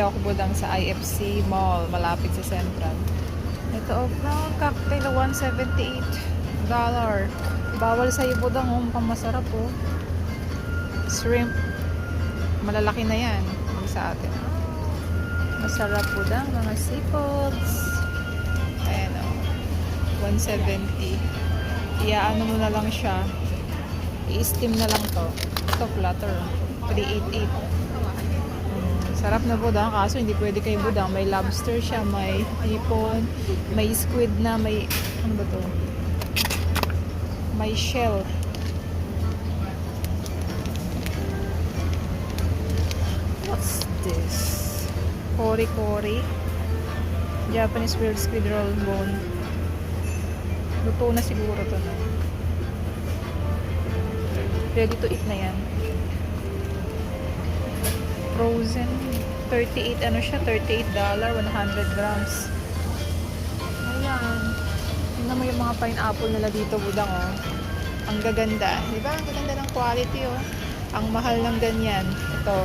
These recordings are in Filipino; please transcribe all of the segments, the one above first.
Ako budang sa IFC Mall, malapit sa Central. Ito, oh, brown cocktail, 178 dollar. Bawal sa budang, oh, mukhang masarap, oh. Shrimp. Malalaki na yan. Yung sa atin. Masarap budang, mga seafoods. Ayan, oh. 170. Iaano mo na lang siya. I-steam na lang to. Ito, platter. 388. Sarap na budang, kaso hindi pwede kay budang. May lobster siya, may hipon, may squid na, may, ano ba to? May shell. What's this? Kori-kori. Japanese grilled squid roll bone. Luto na siguro to? Ready to eat na yan. Frozen. 38, ano siya? 38 dollar, 100 grams. Ayan. Tingnan mo yung mga pineapple nila dito, budang, oh. Ang gaganda. Di ba? Ang gaganda ng quality, oh. Ang mahal ng ganyan. Ito.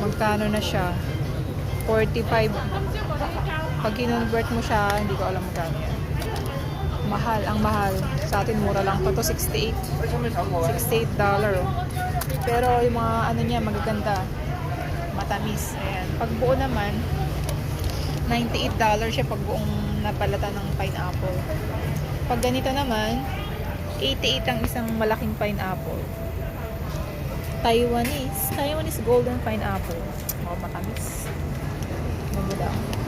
Magkano na siya? 45. Pag kinonvert mo siya, hindi ko alam magkano. Mahal, ang mahal. Sa atin, mura lang pa to, 68. 68 dollar. Oh. Pero yung mga ano niya, magaganda. Matamis. Ayan. Pag buo naman, 98 dollar siya pag buong napalata ng pineapple. Pag ganito naman, 88 ang isang malaking pineapple. Taiwanese. Taiwanese golden pineapple. Mga matamis. Maganda.